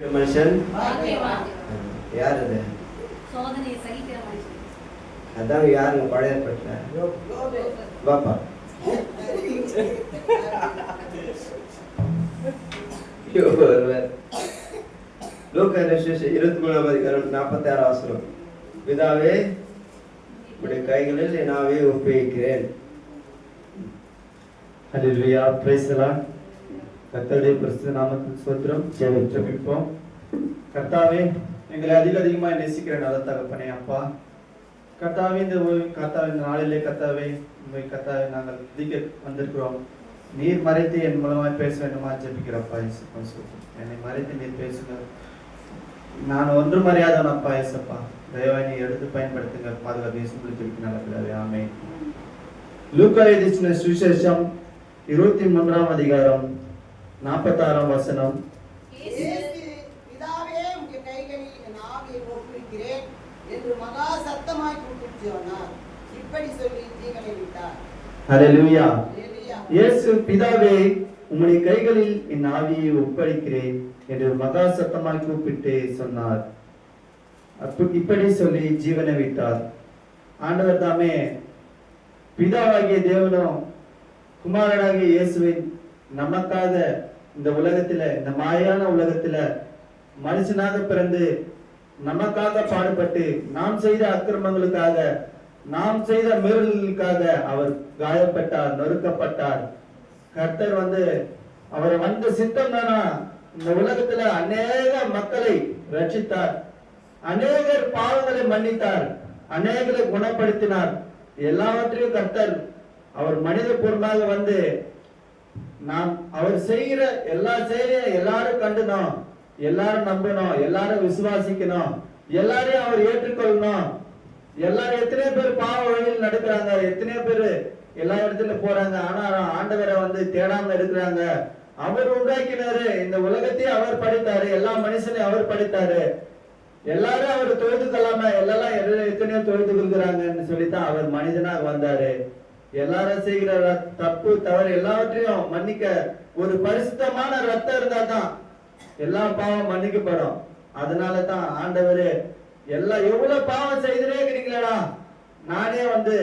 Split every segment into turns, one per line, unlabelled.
மனுஷன். யார் அது அதான் யாருங்க பழைய ஏற்பாட்டுல பாப்பா ஒருவர். லூக்கா நசுவிசேஷம் இருபத்தி மூணாம் அதிகாரம் நாற்பத்தி ஆறு அவசரம் பிதாவே உடைய கைகளில் ஆவியை ஒப்புவிக்கிறேன்
ஹalleluya praise கத்தருடைய பிரசு நாமத்தில் சோத்திரம் நாமத்துக்கு ஜெபிப்போம். கர்த்தாவே எங்களை அதில் அதிகமாக நேசிக்கிற நல்ல தகப்பனே அப்பா. கர்த்தாவே இந்த கர்த்தாவே இந்த நாளிலே கர்த்தாவே உண்மை கர்த்தாவே நாங்கள் அதிக வந்திருக்கிறோம். நீர் மறைத்து என் மூலமாக பேச வேண்டுமா ஜெபிக்கிறப்பா இயேசுப்பா என்னை மறைத்து நீர் பேசுங்க நான் ஒன்றும் அறியாதவன் அப்பா இயேசப்பா. தயவாய் நீ எடுத்து பயன்படுத்துங்க பாதுகாப்பு இயேசு பிடிச்சிருக்கு நல்ல பிதாவே லூக்கா எழுதிச்சின சுவிசேஷம் இருபத்தி மூன்றாம் அதிகாரம் நாற்பத்தாறாம் வசனம்.
என்று மகா சத்தமாய் கூப்பிட்டு சொன்னார். இப்படி சொல்லி ஜீவனை விட்டார்.
ஹalleluya.
அல்லேலூயா.
இயேசு பிதாவே உம்முடைய கைகளில் என் ஆவியை ஒப்படைக்கிறேன் என்று மகா சத்தமாய் கூப்பிட்டு சொன்னார். இப்படி சொல்லி ஜீவனை விட்டார். ஆண்டவர் தாமே பிதாவாகிய தேவனும் குமாரனாகிய இயேசுவின் நமக்காக இந்த உலகத்துல இந்த மாயான உலகத்துல மனுஷனாக பிறந்து நமக்காக பாடுபட்டு நாம் செய்த அக்கிரமங்களுக்காக நாம் செய்த மீறல்களுக்காக அவர் காயப்பட்டார் நொறுக்கப்பட்டார். கர்த்தர் வந்து அவர் வந்த சித்தம் தானா இந்த உலகத்துல அநேக மக்களை ரட்சித்தார். அநேகர் பாவங்களை மன்னித்தார். அநேகரை குணப்படுத்தினார். எல்லாவற்றையும் கர்த்தர் அவர் மனித பூர்வமாக வந்து நாம் அவர் செய்கிற எல்லா செயலையும் எல்லாரும் கண்டுனோம். எல்லாரும் நம்பணும் எல்லாரும் விசுவாசிக்கணும். எல்லாரையும் அவர் ஏற்றுக்கொள்ளணும். எல்லாரும் எத்தனை பேர் பாவ வழியில் நடக்கிறாங்க. எத்தனை பேர் எல்லா இடத்துல போறாங்க. ஆனா ஆண்டவரை வந்து தேடாம இருக்கிறாங்க. அவர் உண்டாக்கினாரு. இந்த உலகத்தையும் அவர் படித்தாரு. எல்லா மனுஷனையும் அவர் படித்தாரு. எல்லாரும் அவர் தொழுது கொள்ளாம எல்லாம் எத்தனையோ தொழுது கொள்கிறாங்கன்னு சொல்லித்தான் அவர் மனிதனாக வந்தாரு. எல்லாரும் செய்கிற தப்பு தவறு எல்லாவற்றையும் மன்னிக்க ஒரு பரிசுத்தமான ரத்தம் இருந்தா தான் எல்லா பாவம் மன்னிக்கப்படும். அதனால தான் ஆண்டவர் எல்லாம் எவ்வளவு பாவம் செய்துனே இருக்கிறீங்களா நானே வந்து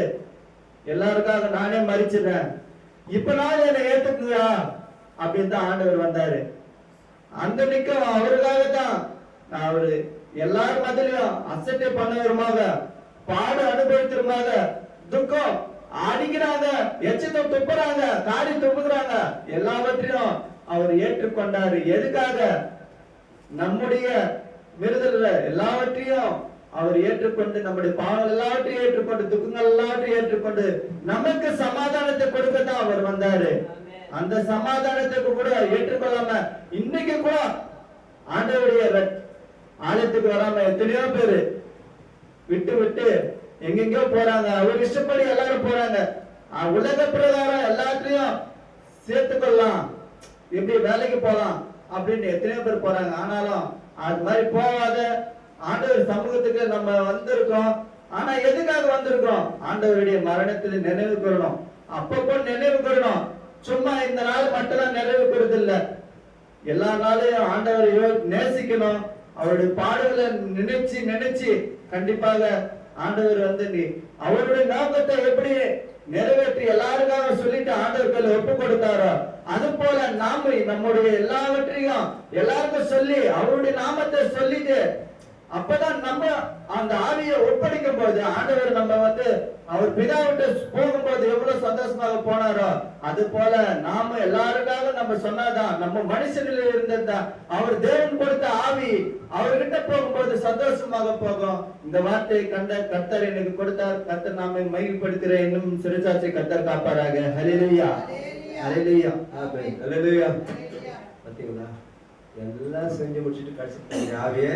எல்லாருக்காக நானே மறிச்சிடுறேன். இப்ப நான் என்னை ஏத்துக்குங்க அப்படின்னு தான் ஆண்டவர் வந்தாரு. அந்த நிக்கம் அவருக்காக தான் அவரு எல்லாரும் மத்தியிலும் அசட்டை பண்ணவருமாக பாடு அனுபவித்திருமாக துக்கம் அடிக்கிறாங்க எச்சத்தை துப்புறாங்க தாடி துப்புகிறாங்க எல்லாவற்றையும் அவர் ஏற்றுக்கொண்டாரு. எதுக்காக? நம்முடைய விருதுல எல்லாவற்றையும் அவர் ஏற்றுக்கொண்டு நம்முடைய பாவங்கள் எல்லாவற்றையும் ஏற்றுக்கொண்டு துக்கங்கள் எல்லாவற்றையும் ஏற்றுக்கொண்டு நமக்கு சமாதானத்தை கொடுக்கத்தான் அவர் வந்தாரு. அந்த சமாதானத்துக்கு கூட ஏற்றுக்கொள்ளாம இன்னைக்கு கூட ஆண்டவருடைய ஆலயத்துக்கு வராம எத்தனையோ பேரு விட்டு விட்டு எங்கெங்கயோ போறாங்க. அவர் இஷ்டப்படி எல்லாரும் போறாங்க. உலக பிரகாரம் எல்லாத்தையும் சேர்த்துக்கொள்ளலாம். எப்படி வேலைக்கு போகலாம் அப்படின்னு எத்தனையோ பேர் போறாங்க. ஆனாலும் அது மாதிரி போகாத ஆண்டவர் சமூகத்துக்கு நம்ம வந்திருக்கோம். ஆனா எதுக்காக வந்திருக்கோம்? ஆண்டவருடைய மரணத்தில் நினைவு கூறணும் அப்பப்போ நினைவு கூறணும் சும்மா இந்த நாள் மட்டும் நினைவு கூறுறது எல்லா நாளையும் ஆண்டவரை நேசிக்கணும். அவருடைய பாடல்களை நினைச்சு நினைச்சு கண்டிப்பாக ஆண்டவர் வந்து நீ அவருடைய நோக்கத்தை எப்படி நிறைவேற்றி எல்லாருக்காக சொல்லிட்டு ஆண்டவர்கள் ஒப்பு கொடுத்தாரோ அது போல நாம நம்முடைய எல்லாவற்றையும் எல்லாருக்கும் சொல்லி அவருடைய நாமத்தை சொல்லிட்டு அப்பதான் நம்ம அந்த ஆவியை ஒப்படைக்கும் போது ஆண்டவர் நம்ம வந்து அவர் பிதாவிட்டு போகும்போது எவ்வளவு சந்தோஷமாக போனாரோ அது போல நாம எல்லாருக்காக நம்ம சொன்னாதான் நம்ம மனுஷனில் இருந்ததா அவர் தேவன் கொடுத்த ஆவி அவர்கிட்ட போகும்போது சந்தோஷமாக போகும். இந்த வார்த்தையை கண்ட கர்த்தர் எனக்கு கொடுத்தார். கர்த்தர் நாம மகிழ்படுத்துகிற இன்னும் சிறுசாட்சி கர்த்தர் காப்பாராக.
ஆமென். அல்லேலூயா.
அல்லேலூயா.
பாத்தீங்களா? எல்லாம் செஞ்சு முடிச்சுட்டு கடைசி ஆவிய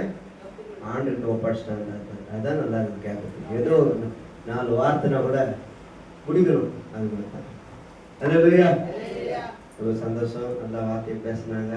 ஆண்டுகிட்ட ஒப்படைச்சிட்டாங்க அதான் நல்லா இருக்கு கேட்கறதுக்கு ஏதோ ஒரு நாலு வார்த்தைனா கூட முடிக்கணும். அது அல்லேலூயா
அல்லேலூயா.
ரொம்ப சந்தோஷம். நல்லா வார்த்தையை பேசுனாங்க.